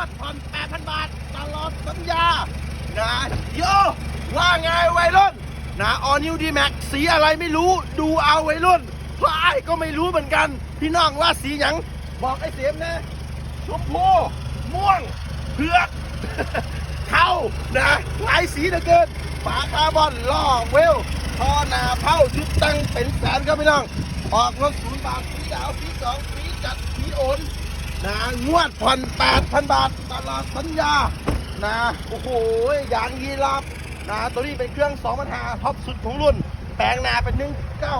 วดผ่อน8,000 บาท ตลอดสัญญา นะโยว่าไงไวัยรุ่นนะออนิวดีแม็กสีอะไรไม่รู้ดูเอาไวรุ่นพราไอ้ก็ไม่รู้เหมือนกัน พี่น้องว่าสีหยัง บอกไอ้เสียมนะชมพูม่วงเผือกเทานะหลายสีเหลือเกินฝาคาร์บอนล่อเวลทอนาเผาชุดตั้งเป็นแสนครับพี่น้อง ออกรถศูนย์บาทสีดาวสีสองสีจัดสีโอน นะงวดผ่อนแปดพันบาทตลอดสัญญานะโอ้โหยางยีราฟนะตัวนี้เป็นเครื่อง2 0 0 5ท็อปสุดของรุ่น แปลงนาเป็น1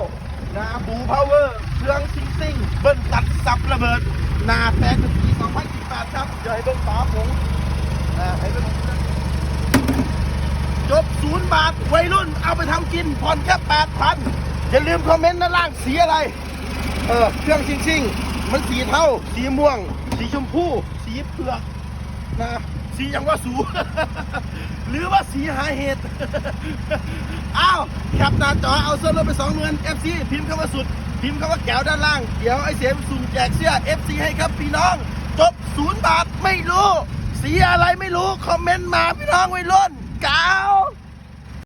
9นะบูพาวเวอร์เครื่องซิงซิงเบิ้ลตัดสับระเบิดนาแปลงเป็นปี2018ครับเดี๋ยวให้เบิ้งฝาผงอ่าให้เบิ้งจบศูนย์บาทวัยรุ่นเอาไปทำกินผ่อนแค่8,000อย่าลืมคอมเมนต์ด้านล่างสีอะไร เออเครื่องซิงซิง มันสีเทาสีม่วง สีชมพู สีเผือกนะสียังว่าสูหรือว่าสีหาเหตุอ้าวแคปหน้าจอเอาเสื้อรถไปสองเงิน FC พิมพ์คำว่าสุด พิมพ์คำว่าแก้วด้านล่าง เดี๋ยวไอเสียมสุ่มแจกเสื้อ FC ให้ครับพี่น้อง จบศูนย์บาทไม่รู้ สีอะไรไม่รู้ คอมเมนต์มาพี่น้องไว้ล้นก้าว